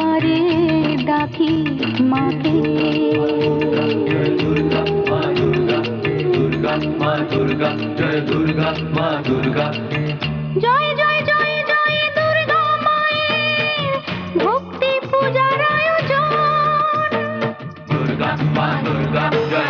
बारे दाखी माँ दुर्गा जय जय जय जय, दुर्गा माए। भक्ति पूजा दुर्गा माँ दुर्गा जय